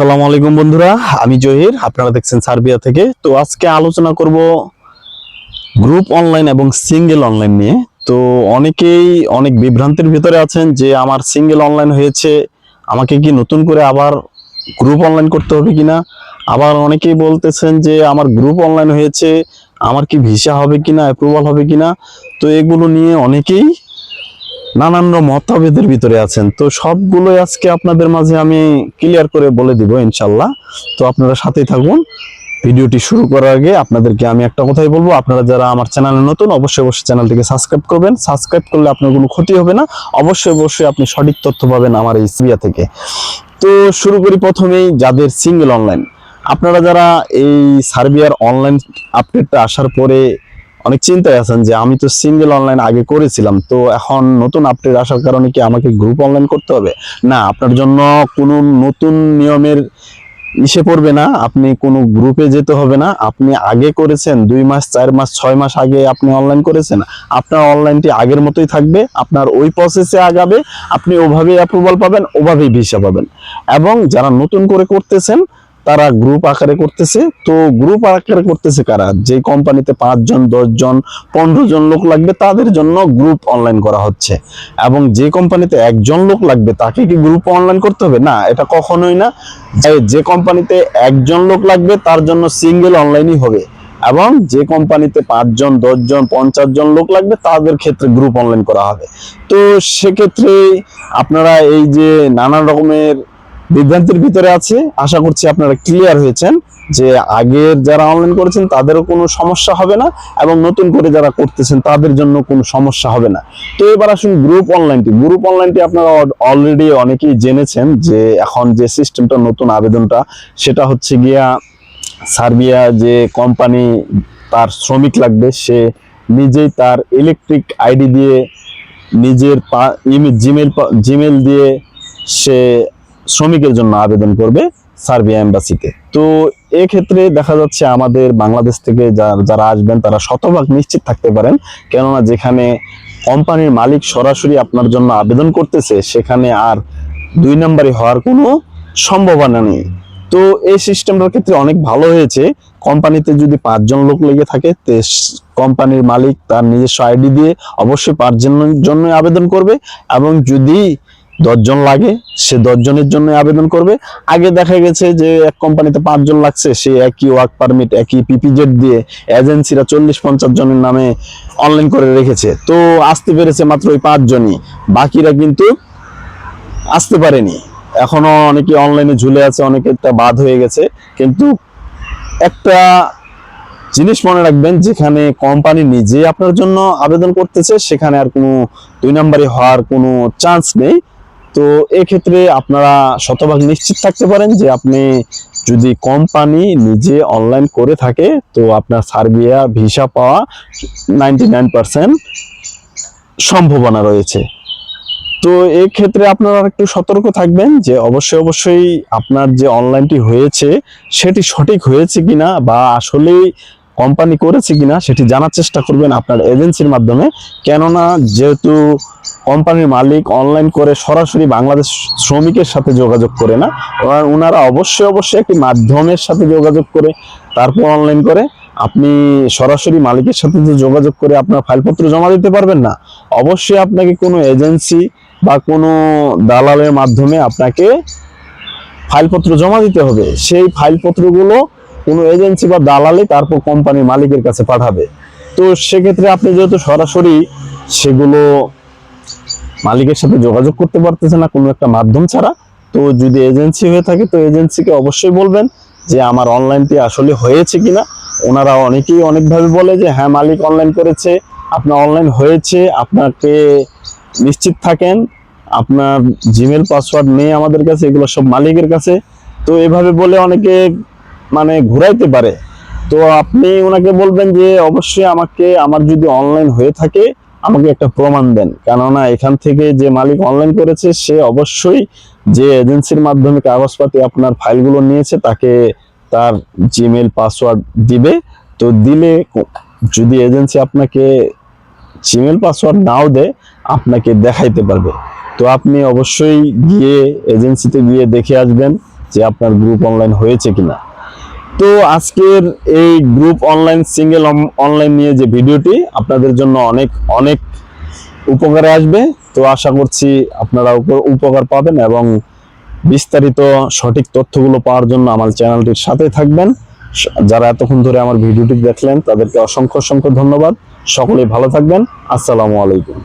আসসালামু আলাইকুম বন্ধুরা, আমি জহির, আপনারা দেখছেন সার্বিয়া থেকে। তো আজকে আলোচনা করব গ্রুপ অনলাইন এবং সিঙ্গেল অনলাইন নিয়ে। তো অনেকেই অনেক বিভ্রান্তির ভিতরে আছেন যে আমার সিঙ্গেল অনলাইন হয়েছে, আমাকে কি নতুন করে আবার গ্রুপ অনলাইন করতে হবে কিনা? আবার অনেকেই বলতেছেন যে আমার গ্রুপ অনলাইন হয়েছে, আমার কি ভিসা হবে কিনা অ্যাপ্রুভাল হবে কিনা? তো এগুলো নিয়ে অনেকেই নানান মতভেদের ভিতরে আছেন। তো সবগুলোই আজকে আপনাদের মাঝে আমি ক্লিয়ার করে বলে দিব ইনশাল্লাহ। তো আপনারা সাথেই থাকুন। ভিডিওটি শুরু করার আগে আপনাদেরকে আমি একটা কথাই বলব। আপনারা যারা আমার চ্যানেলে নতুন, অবশ্যই অবশ্যই চ্যানেলটিকে সাবস্ক্রাইব করবেন। সাবস্ক্রাইব করলে আপনার কোনো ক্ষতি হবে না। অবশ্যই অবশ্যই আপনি সঠিক তথ্য পাবেন আমার এই সিরিয়া থেকে। তো শুরু করি প্রথমেই যাদের সিঙ্গেল অনলাইন আপনারা যারা এই সার্বিয়ার অনলাইন আপডেটটা আসার পরে অনেক চিন্তায় আছেন যে আমি তো সিঙ্গেল অনলাইন আগে করেছিলাম, তো এখন নতুন আপডেট আসার কারণে কি আমাকে গ্রুপ অনলাইন করতে হবে? না, আপনার জন্য কোনো নতুন নিয়মের ইসে পড়বে না, আপনি কোনো গ্রুপে যেতে হবে না, আপনি আগে করেছেন, দুই মাস, চার মাস, ছয় মাস আগে আপনি অনলাইন করেছেন, আপনার অনলাইনটি আগের মতোই থাকবে, আপনার ওই প্রসেসে আগাবে, আপনি ওভাবেই অ্যাপ্রুভাল পাবেন, ওভাবেই ভিসা পাবেন। এবং যারা নতুন করে করতেছেন তারা গ্রুপ আকারে করতেছে। তো গ্রুপ আকারে করতেছে কারা? যে কোম্পানিতে পাঁচজন, দশজন পনেরো জন লোক লাগবে, তাদের জন্য গ্রুপ অনলাইন করা হচ্ছে। এবং যে কোম্পানিতে একজন লোক লাগবে, তাকে কি গ্রুপ অনলাইন করতে হবে? না, এটা কখনোই না। যে- কোম্পানিতে একজন লোক লাগবে, তার জন্য সিঙ্গেল অনলাইনই হবে। এবং যে কোম্পানিতে পাঁচজন, দশজন পঞ্চাশ জন লোক লাগবে, তাদের ক্ষেত্রে গ্রুপ অনলাইন করা হবে। তো সেক্ষেত্রে আপনারা এই যে নানান রকমের বিভ্রান্তির ভিতরে আছে। আশা করছি আপনারা ক্লিয়ার হয়েছেন যে আগের যারা অনলাইন করেছেন, তাদেরও কোনো সমস্যা হবে না এবং নতুন করে যারা করতেছেন, তাদের জন্য কোনো সমস্যা হবে না। তো এবার আসুন গ্রুপ অনলাইনটি গ্রুপ অনলাইনটি আপনারা অলরেডি অনেকেই জেনেছেন যে এখন যে সিস্টেমটা নতুন আবেদনটা, সেটা হচ্ছে গিয়া সার্বিয়া যে কোম্পানি তার শ্রমিক লাগবে, সে নিজেই তার ইলেকট্রিক আইডি দিয়ে নিজের জিমেল জিমেল দিয়ে সে শ্রমিকের জন্য আবেদন করবে সার্বিয়া এম্বাসিতে। তো এক্ষেত্রে দেখা যাচ্ছে আমাদের বাংলাদেশ থেকে যারা আসবেন, তারা শতভাগ নিশ্চিত থাকতে পারেন। কেননা যেখানে কোম্পানির মালিক সরাসরি আপনার জন্য আবেদন করতেছে, সেখানে আর দুই নম্বরই হওয়ার কোনো সম্ভাবনা নেই। তো এই সিস্টেমটার ক্ষেত্রে অনেক ভালো হয়েছে। কোম্পানিতে যদি পাঁচজন লোক লেগে থাকে কোম্পানির মালিক তার নিজস্ব আইডি দিয়ে অবশ্যই পাঁচজনের জন্য আবেদন করবে। এবং যদি দশজন লাগে, সে দশজনের জন্য আবেদন করবে। আগে দেখা গেছে যে এক কোম্পানিতে পাঁচজন লাগছে সে একই ওয়ার্ক পারমিট একই পিপিজেড দিয়ে এজেন্সিরা চল্লিশ পঞ্চাশ জনের নামে অনলাইন করে রেখেছে। তো আসতে পেরেছে মাত্র ওই পাঁচজনই। বাকিরা কিন্তু আসতে পারেনি। এখনও অনেকে অনলাইনে ঝুলে আছে অনেকেরটা বাদ হয়ে গেছে। কিন্তু একটা জিনিস মনে রাখবেন, যেখানে কোম্পানি নিজে আপনার জন্য আবেদন করতেছে, সেখানে আর কোনো দুই নাম্বারই হওয়ার কোনো চান্স নেই। তো এক্ষেত্রে আপনারা শতভাগ নিশ্চিত থাকতে পারেন যে আপনি যদি কোম্পানি নিজে অনলাইন করে থাকে, তো আপনার সার্বিয়া ভিসা পাওয়া নাইনটি সম্ভাবনা রয়েছে। তো ক্ষেত্রে আপনারা একটু সতর্ক থাকবেন যে অবশ্যই অবশ্যই আপনার যে অনলাইনটি হয়েছে, সেটি সঠিক হয়েছে কিনা বা আসলেই কোম্পানি করেছে কিনা সেটি জানার চেষ্টা করবেন আপনার এজেন্সির মাধ্যমে। কেননা, যেহেতু কোম্পানির মালিক অনলাইন করে সরাসরি বাংলাদেশ শ্রমিকের সাথে যোগাযোগ করে না ওনারা অবশ্যই অবশ্যই একটি মাধ্যমের সাথে যোগাযোগ করে, তারপর অনলাইন করে। আপনি সরাসরি মালিকের সাথে যে যোগাযোগ করে আপনার ফাইলপত্র জমা দিতে পারবেন না। অবশ্যই আপনাকে কোনো এজেন্সি বা কোনো দালালের মাধ্যমে আপনাকে ফাইলপত্র জমা দিতে হবে। সেই ফাইলপত্রগুলো কোনো এজেন্সি বা দালালে তারপর কোম্পানির মালিকের কাছে পাঠাবে। তো সেক্ষেত্রে আপনি যেহেতু সরাসরি সেগুলো মালিকের সাথে যোগাযোগ করতে পারতেছে না কোনো একটা মাধ্যম ছাড়া, তো যদি এজেন্সি হয়ে থাকে, তো এজেন্সিকে অবশ্যই বলবেন যে আমার অনলাইনটি আসলে হয়েছে কিনা। ওনারা অনেকেই অনেকভাবে বলে যে হ্যাঁ মালিক অনলাইন করেছে, আপনার অনলাইন হয়েছে, আপনাকে নিশ্চিত থাকেন, আপনার জিমেল পাসওয়ার্ড নেই আমাদের কাছে, এগুলো সব মালিকের কাছে। তো এভাবে বলে অনেকে মানে ঘুরাইতে পারে। তো আপনি ওনাকে বলবেন যে, অবশ্যই আমাকে, আমার যদি অনলাইন হয়ে থাকে, আমাকে একটা প্রমাণ দেন। কেননা এখান থেকে যে মালিক অনলাইন করেছে, সে অবশ্যই যে এজেন্সির মাধ্যমে কাগজপাতি আপনার ফাইলগুলো নিয়েছে, তাকে তার জিমেল পাসওয়ার্ড দিবে। তো দিলে যদি এজেন্সি আপনাকে জিমেল পাসওয়ার্ড নাও দেয়, আপনাকে দেখাইতে পারবে। তো আপনি অবশ্যই গিয়ে এজেন্সিতে গিয়ে দেখে আসবেন যে আপনার গ্রুপ অনলাইন হয়েছে কিনা। তো আজকের এই গ্রুপ অনলাইন সিঙ্গেল অনলাইন নিয়ে যে ভিডিওটি, আপনাদের জন্য অনেক অনেক উপকারে আসবে। তো আশা করছি আপনারা উপকার পাবেন এবং বিস্তারিত সঠিক তথ্যগুলো পাওয়ার জন্য আমার চ্যানেলটির সাথে থাকবেন। যারা এতক্ষণ ধরে আমার ভিডিওটি দেখলেন, তাদেরকে অসংখ্য অসংখ্য ধন্যবাদ। সকলেই ভালো থাকবেন। আসসালামু আলাইকুম।